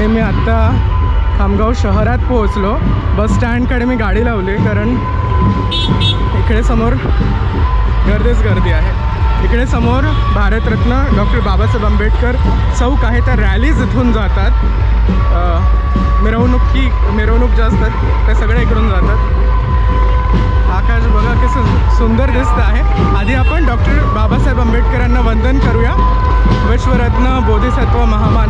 आणि मी आत्ता खामगाव शहरात पोहोचलो. बस स्टँडकडे मी गाडी लावली कारण इकडे समोर गर्दीच गर्दी आहे. इकडे समोर भारतरत्न डॉक्टर बाबासाहेब आंबेडकर चौक आहे त्या रॅलीज इथून जातात. मिरवणूक मिरवणुकी मिरवणूक ज्या असतात त्या सगळ्या इकडून जातात. आकाश बघा कसं सुंदर दिसत आहे. आधी आपण डॉक्टर बाबासाहेब आंबेडकरांना वंदन करूया. विश्वरत्न बोधिसत्व महामान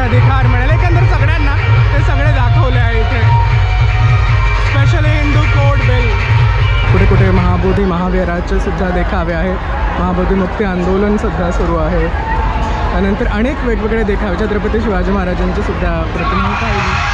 अधिकार मिळेल. एकंदर सगळ्यांना ते सगळे दाखवले आहे इथे. स्पेशली हिंदू कोर्ट बिल कुठे कुठे महाबोधी महावीराचे सुद्धा देखावे आहेत महाबोधी मुक्ती आंदोलन सुद्धा सुरू आहे. त्यानंतर अनेक वेगवेगळे देखावे. छत्रपती शिवाजी महाराजांची सुद्धा प्रतिमा पाहिली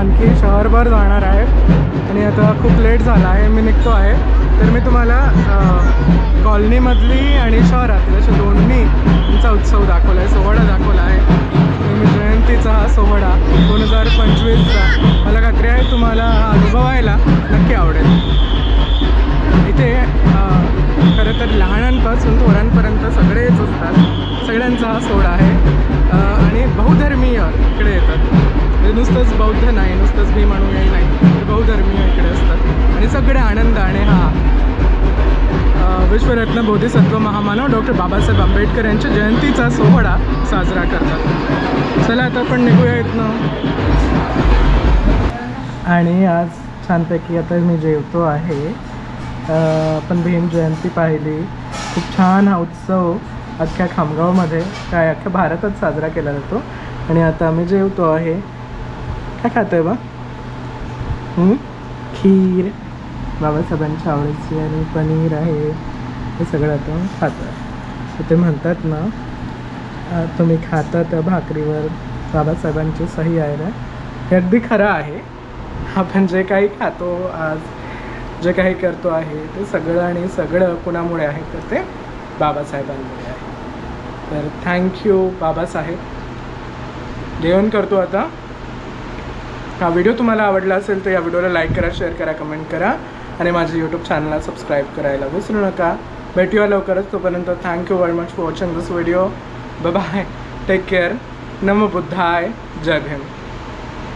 आणखी शहरभर जाणार आहे. आणि आता खूप लेट झाला आहे. मी निघतो आहे. तर मी तुम्हाला कॉलनीमधली आणि शहरातली अशा दोन्हीचा उत्सव दाखवला आहे सोहळा दाखवला आहे मी जयंतीचा हा सोहळा दोन हजार पंचवीसचा. मला खात्री आहे तुम्हाला हा अनुभवायला नक्की आवडेल. इथे खरं तर लहानांपासून थोरांपर्यंत सगळेच असतात. सगळ्यांचा हा सोहळा आहे. आणि बहुधर्मीय इकडे येतात. म्हणजे नुसतंच बौद्ध नाही नुसतंच मी म्हणू नाही तर बहुधर्मीय इकडे असतात. आणि सगळे आनंद आणि हा विश्वरत्न बोधिसत्व महामानव डॉक्टर बाबासाहेब आंबेडकर यांच्या जयंतीचा सोहळा साजरा करतात. चला आता आपण निघूया इथनं. आणि आज छानपैकी आता मी जेवतो आहे. आपण भीम जयंती पाहिली. खूप छान हा उत्सव अख्ख्या खामगावमध्ये काय अख्ख्या भारतात साजरा केला जातो. आणि आता आम्ही जेवतो आहे काय खातोय आहे बा खीर बाबासाहेबांच्या आवडीची आणि पनीर आहे हे सगळं आता खातो आहे तर ते म्हणतात ना तुम्ही खाता त्या भाकरीवर बाबासाहेबांची सही आहे ना हे अगदी खरं आहे आपण जे काही खातो आज जे काही करतो आहे ते सगळं आणि सगळं कुणामुळे आहे तर ते बाबासाहेबांमुळे आहे तर थँक्यू बाबासाहेब जेवण करतो आता हा व्हिडिओ तुम्हाला आवडला असेल तर या व्हिडिओला लाईक करा शेअर करा कमेंट करा आणि माझ्या यूट्यूब चॅनलला सबस्क्राईब करायला विसरू नका. भेटूया लवकरच. तोपर्यंत thank you very much for watching this video bye take care नम बुद्धाय. जय भीम.